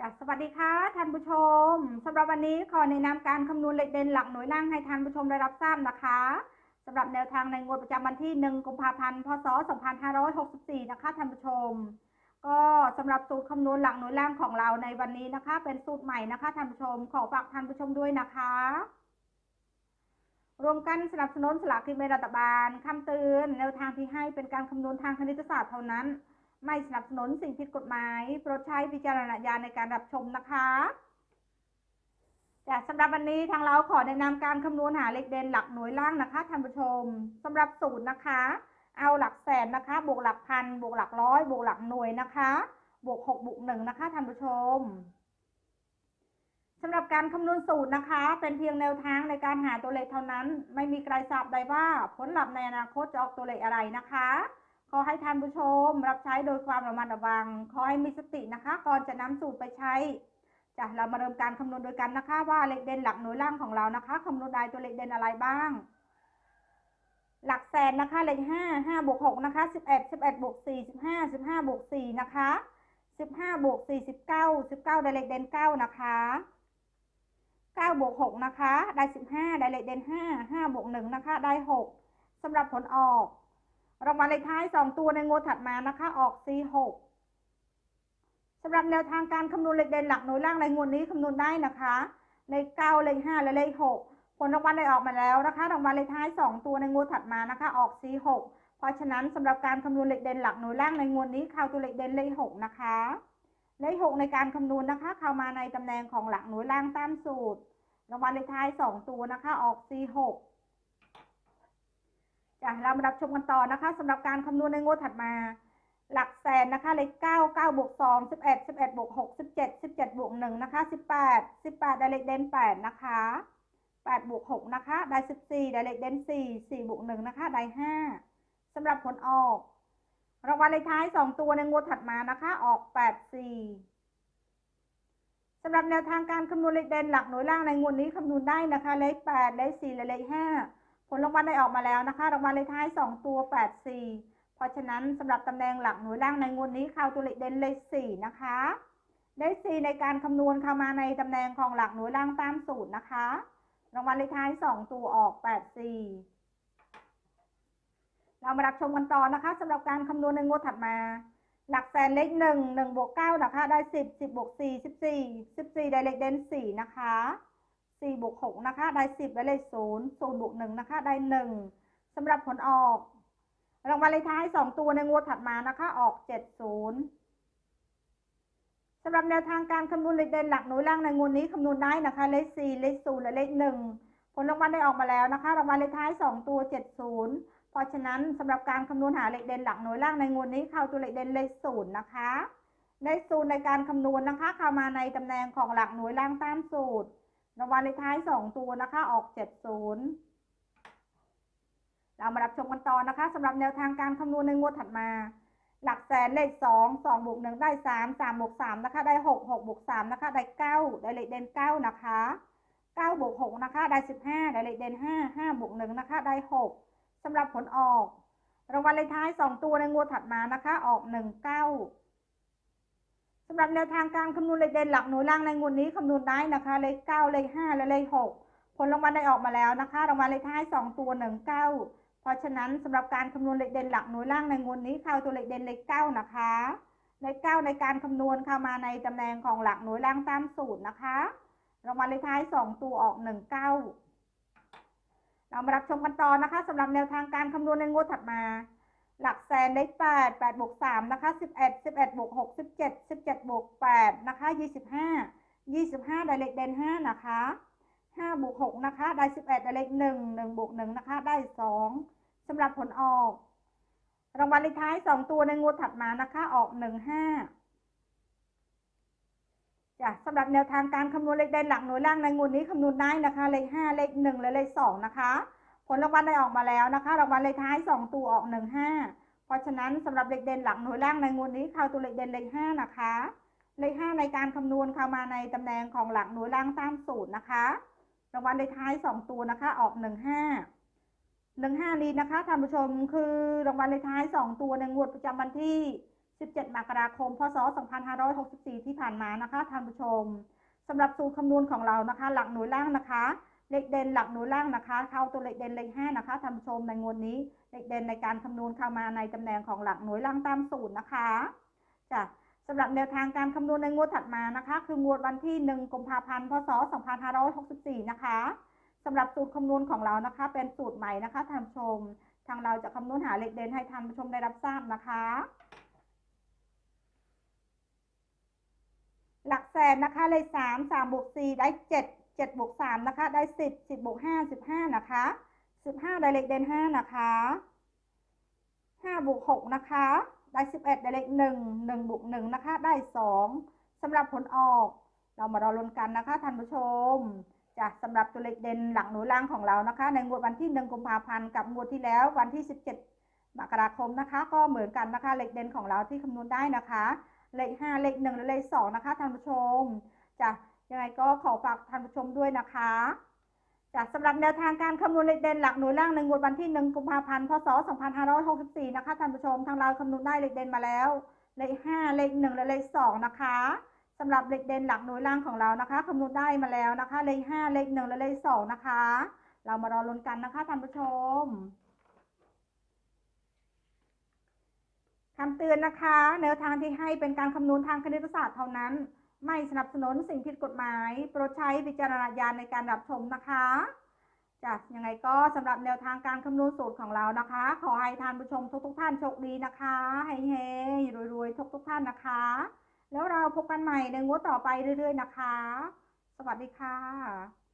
จ้ะสวัสดีค่ะท่านผู้ชมสำหรับวันนี้ขอแนะนำการคำนวณเลขเด่นหลักหน่วยล่างให้ท่านผู้ชมได้รับทราบนะคะสำหรับแนวทางในงวดประจำวันที่ 1 กุมภาพันธ์ พศ 2564 นะคะท่านผู้ชม ก็สำหรับสูตรคำนวณหลักหน่วยล่างของเราในวันนี้นะคะ เป็นสูตรใหม่นะคะท่านผู้ชม ขอฝากท่านผู้ชมด้วยนะคะ รวมกันสนับสนุนสลากกินแบ่งรัฐบาลคำเตือนแนวทางที่ให้เป็นการคำนวณทางคณิตศาสตร์เท่านั้น ไม่สนับสนุนสิ่งผิดกฎหมาย โปรดใช้วิจารณญาณในการรับชมนะคะแต่สำหรับวันนี้ทางเราขอแนะนำการคำนวณหาเลขเด่นหลักหน่วยล่างนะคะท่านผู้ชมสำหรับสูตรนะคะ เอาหลักแสนนะคะ บวกหลักพันบวกหลักร้อยบวกหลักหน่วยนะคะ บวกหกบวกหนึ่งนะคะท่านผู้ชมสำหรับการคำนวณสูตรนะคะ เป็นเพียงแนวทางในการหาตัวเลขเท่านั้น ไม่มีใครทราบได้ว่าผลลัพธ์ในอนาคตจะออกตัวเลขอะไรนะคะ ขอให้ท่านผู้ชม รับใช้โดยความระมัดระวัง ขอให้มีสตินะคะ ก่อนจะนำสูตรไปใช้จ้ะเรามาเริ่มการคำนวณโดยกันนะคะ ว่าเลขเด่นหลักหน่วยล่างของเรานะคะคำนวณได้ตัวเลขเด่นอะไรบ้าง หลักแสนนะคะเลขห้าห้าบวกหกนะคะสิบเอ็ดสิบเอ็ดบวกสี่สิบห้าสิบห้าบวกสี่นะคะสิบห้าบวกสี่สิบเก้าสิบเก้าได้เลขเด่นเก้านะคะเก้าบวกหกนะคะ ได้สิบห้าได้เลขเด่นห้าห้าบวกหนึ่งนะคะ ได้หกสำหรับผลออก รางวัลเลขท้ายสองตัวในงวดถัดมานะคะ ออก46สำหรับแนวทางการคำนวณเลขเด่นหลักหน่วยล่างในงวดนี้คำนวณได้นะคะ เลข9เลข5และเลข6ผลรางวัลได้ออกมาแล้วนะคะ รางวัลเลขท้าย 2 ตัวในงวดถัดมานะคะ ออก46เพราะฉะนั้นสำหรับการคำนวณเลขเด่นหลักหน่วยล่างในงวดนี้เข้าตัวเลขเด่นเลข 6 นะคะ เลข 6 ในการคำนวณนะคะ เข้ามาในตำแหน่งของหลักหน่วยล่างตามสูตร รางวัลเลขท้าย 2 ตัวนะคะ ออก46 จ้ะเรามารับชมกันต่อนะคะสำหรับการคำนวณในงวดถัดมา หลักแสนนะคะเลขเก้าเก้าบวกสองสิบเอ็ดสิบเอ็ดบวกหกสิบเจ็ดสิบเจ็ดบวกหนึ่งนะคะสิบแปดสิบแปดได้เลขเด่นแปดนะคะแปดบวกหกนะคะได้สิบสี่ได้เลขเด่นสี่สี่บวกหนึ่งนะคะได้ห้าสำหรับผลออกรางวัลเลขท้ายสองตัวในงวดถัดมานะคะ ออกแปดสี่สำหรับแนวทางการคำนวณเลขเด่นหลักหน่วยล่างในงวดนี้คำนวณได้นะคะ เลขแปดเลขสี่และเลขห้า ผลรางวัลได้ออกมาแล้วนะคะ รางวัลเลขท้าย 2 ตัว 8 4 เพราะฉะนั้นสำหรับตำแหน่งหลักหน่วยล่างในงวดนี้เข้าตัวเลขเด่นเลข4นะคะเลข4ในการคำนวณเข้ามาในตำแหน่งของหลักหน่วยล่างตามสูตรนะคะ รางวัลเลขท้าย 2 ตัวออก 8 4 เรามารับชมกันต่อนะคะสำหรับการคำนวณในงวดถัดมา หลักแสนเลข1 1บวก9นะคะ ได้10 10บวก4 14 14ได้เลขเด่น4นะคะ สี่บวกหกนะคะ ได้สิบได้เลขศูนย์ศูนย์บวกหนึ่งนะคะ ได้หนึ่งสำหรับผลออก รางวัลเลขท้ายสองตัวในงวดถัดมานะคะ ออกเจ็ดศูนย์สำหรับแนวทางการคำนวณเลขเด่นหลักหน่วยล่างในงวดนี้คำนวณได้นะคะ เลขสี่เลขศูนย์และเลขหนึ่งผลรางวัลได้ออกมาแล้วนะคะ รางวัลเลขท้ายสองตัวเจ็ดศูนย์เพราะฉะนั้นสำหรับการคำนวณหาเลขเด่นหลักหน่วยล่างในงวดนี้เข้าตัวเลขเด่นเลขศูนย์นะคะเลขศูนย์ในการคำนวณนะคะเข้ามาในตำแหน่งของหลักหน่วยล่างตามสูตร รางวัลเลขท้ายสองตัวนะคะ ออกเจ็ดศูนย์เรามารับชมกันต่อนะคะสำหรับแนวทางการคำนวณในงวดถัดมา หลักแสนเลขสองสองบวกหนึ่งได้สามสามบวกสามนะคะ ได้หกหกบวกสามนะคะ ได้เก้าได้เลขเด่นเก้านะคะเก้าบวกหกนะคะ ได้สิบห้าได้เลขเด่นห้าห้าบวกหนึ่งนะคะ ได้หกสำหรับผลออก รางวัลเลขท้ายสองตัวในงวดถัดมานะคะ ออกหนึ่งเก้า สำหรับแนวทางการคำนวณเลขเด่นหลักหน่วยล่างในงวดนี้คำนวณได้นะคะ เลขเก้าเลขห้าและเลขหกผลรางวัลได้ออกมาแล้วนะคะ รางวัลเลขท้ายสองตัวหนึ่งเก้าเพราะฉะนั้นสำหรับการคำนวณเลขเด่นหลักหน่วยล่างในงวดนี้เข้าตัวเลขเด่นเลขเก้านะคะเลขเก้าในการคำนวณเข้ามาในตำแหน่งของหลักหน่วยล่างตามสูตรนะคะ รางวัลเลขท้ายสองตัวออกหนึ่งเก้าเรามารับชมกันต่อนะคะสำหรับแนวทางการคำนวณในงวดถัดมา หลักแสนเลขแปดแปดบวกสามนะคะสิบเอ็ดสิบเอ็ดบวกหกสิบเจ็ดสิบเจ็ดบวกแปดนะคะยี่สิบห้ายี่สิบห้าได้เลขเด่นห้านะคะห้าบวกหกนะคะได้สิบเอ็ดได้เลขหนึ่งหนึ่งบวกหนึ่งนะคะได้สองสำหรับผลออก รางวัลเลขท้ายสองตัวในงวดถัดมานะคะออกหนึ่งห้าจ้ะสำหรับแนวทางการคำนวณเลขเด่นหลักหน่วยล่างในงวดนี้คำนวณได้นะคะเลขห้าเลขหนึ่งและเลขสองนะคะ ผลรางวัลได้ออกมาแล้วนะคะ รางวัลเลขท้ายสองตัวออกหนึ่งห้าเพราะฉะนั้นสำหรับเลขเด่นหลักหน่วยล่างในงวดนี้เข้าตัวเลขเด่นเลขห้านะคะ เลขห้าในการคำนวณเข้ามาในตำแหน่งของหลักหน่วยล่างตามสูตรนะคะ รางวัลเลขท้ายสองตัวนะคะออกหนึ่งห้าหนึ่งห้านี้นะคะท่านผู้ชมคือรางวัลเลขท้ายสองตัวในงวดประจำวันที่ 17 มกราคม พศ 2564 ที่ผ่านมานะคะท่านผู้ชมสำหรับสูตรคำนวณของเรานะคะ หลักหน่วยล่างนะคะ เลขเด่นหลักหน่วยล่างนะคะเข้าตัวเลขเด่นเลข5นะคะท่านผู้ชมในงวดนี้เลขเด่นในการคำนวณเข้ามาในตำแหน่งของหลักหน่วยล่างตามสูตรนะคะจ้ะสำหรับแนวทางการคำนวณในงวดถัดมานะคะ คืองวดวันที่ 1 กุมภาพันธ์ พศ 2564 นะคะสำหรับสูตรคำนวณของเรานะคะ เป็นสูตรใหม่นะคะท่านผู้ชม ทางเราจะคำนวณหาเลขเด่นให้ท่านผู้ชมได้รับทราบนะคะ หลักแสนนะคะเลยสามสามบวกสี่ได้เจ็ดเจ็ดบวกสามนะคะ ได้สิบสิบบวกห้าสิบห้านะคะสิบห้าได้เลขเด่นห้านะคะห้าบวกหกนะคะ ได้สิบเอ็ดได้เลขหนึ่งหนึ่งบวกหนึ่งนะคะ ได้สองสำหรับผลออก เรามารอลุ้นกันนะคะท่านผู้ชมจะสำหรับตัวเลขเด่นหลักหน่วยล่างของเรานะคะ ในงวดวันที่หนึ่งกุมภาพันธ์กับงวดที่แล้ววันที่สิบเจ็ดมกราคมนะคะ ก็เหมือนกันนะคะเลขเด่นของเราที่คำนวณได้นะคะ เลขห้าเลขหนึ่งและเลขสองนะคะท่านผู้ชมจะ ยังไงก็ขอฝากท่านผู้ชมด้วยนะคะจะสำหรับแนวทางการคำนวณเลขเด่นหลักหน่วยล่างในงวดวันที่หนึ่งกุมภาพันธ์พศ2564 นะคะท่านผู้ชมทางเราคำนวณได้เลขเด่นมาแล้ว เลขห้าเลขหนึ่งและเลขสองนะคะสำหรับเลขเด่นหลักหน่วยล่างของเรานะคะคำนวณได้มาแล้วนะคะ เลขห้าเลขหนึ่งและเลขสองนะคะ เรามารอลุ้นกันนะคะท่านผู้ชมคำเตือนนะคะ แนวทางที่ให้เป็นการคำนวณทางคณิตศาสตร์เท่านั้น ไม่สนับสนุนสิ่งผิดกฎหมาย โปรดใช้วิจารณญาณในการรับชมนะคะจ้ะยังไงก็สำหรับแนวทางการคำนวณสูตรของเรานะคะ ขอให้ท่านผู้ชมทุกทุกท่านโชคดีนะคะเฮ้เฮรวยๆทุกทุกท่านนะคะ แล้วเราพบกันใหม่ในงวดต่อไปเรื่อย ๆ นะคะ สวัสดีค่ะ